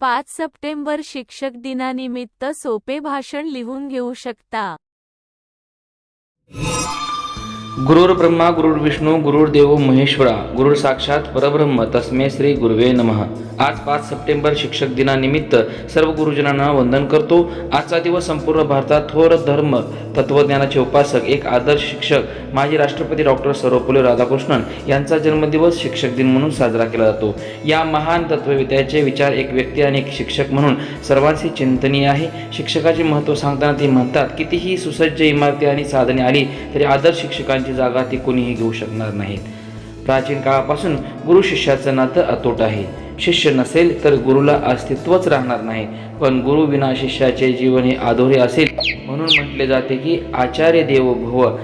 पाच सप्टेंबर शिक्षक दिनानिमित्त सोपे भाषण लिहून घेऊ शकता. गुरुर ब्रह्मा गुरुर्विष्णू गुरुर्देव महेश्वरा गुरुर साक्षात परब्रह्म तस्मे श्री गुरुवे नमः. आज पाच सप्टेंबर शिक्षक दिनानिमित्त सर्व गुरुजनांना वंदन करतो. आजचा दिवस संपूर्ण भारतात थोर धर्म तत्वज्ञानाचे उपासक एक आदर्श शिक्षक माजी राष्ट्रपती डॉक्टर सर्वपल्ली राधाकृष्णन यांचा जन्मदिवस शिक्षक दिन म्हणून साजरा केला जातो. या महान तत्त्वविद्याचे विचार एक व्यक्ती आणि एक शिक्षक म्हणून सर्वांशी चिंतनीय आहे. शिक्षकाचे महत्त्व सांगताना ते म्हणतात कितीही सुसज्ज इमारती आणि साधने आली तरी आदर्श शिक्षकांची जागा ती कोणीही घेऊ शकणार नाहीत. प्राचीन काळापासून गुरु शिष्याचं नातं अतूट आहे. शिष्य नसेल तर गुरुला अस्तित्वच राहणार नाही. पण गुरु विना शिष्याचे जीवन हे आधोरे असेल. म्हणून म्हटले जाते की आचार्य देवो भव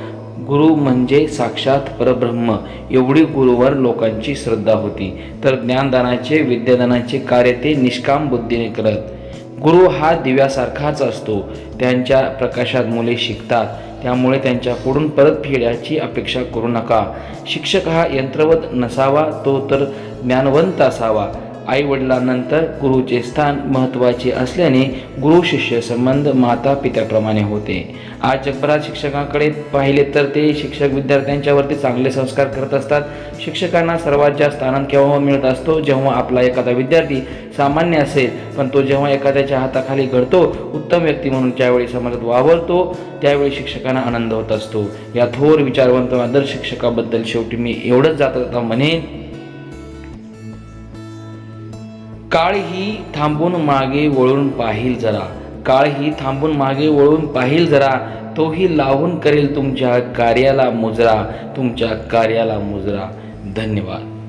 गुरु म्हणजे साक्षात परब्रह्म. एवढी गुरुवर लोकांची श्रद्धा होती. तर ज्ञानदानाचे विद्यादानाचे कार्य ते निष्काम बुद्धीने करत. गुरु हा दिव्यासारखाच असतो. त्यांच्या प्रकाशात मुले शिकतात. त्यामुळे त्यांच्याकडून परतफेड याची अपेक्षा करू नका. शिक्षक हा यंत्रवत नसावा तो तर ज्ञानवंत असावा. आईवडिलांनंतर गुरुचे स्थान महत्त्वाचे असल्याने गुरु शिष्य संबंध माता पित्याप्रमाणे होते. आज जगभरात शिक्षकांकडे पाहिले तर ते शिक्षक विद्यार्थ्यांच्यावरती चांगले संस्कार करत असतात. शिक्षकांना सर्वात जास्त आनंद केव्हा मिळत असतो? जेव्हा आपला एखादा विद्यार्थी सामान्य असेल पण तो जेव्हा एखाद्याच्या हाताखाली घडतो उत्तम व्यक्ती म्हणून ज्यावेळी समाजात वावरतो त्यावेळी शिक्षकांना आनंद होत असतो. या थोर विचारवंत आदर्श शिक्षकाबद्दल शेवटी मी एवढंच जात आता म्हणेन. काळ ही थांबून मागे वळून पाहिल जरा. काळ ही थांबून मागे वळून पाहिल जरा. तोही लावून करेल तुमच्या कार्याला मुजरा. तुमच्या कार्याला मुजरा. धन्यवाद.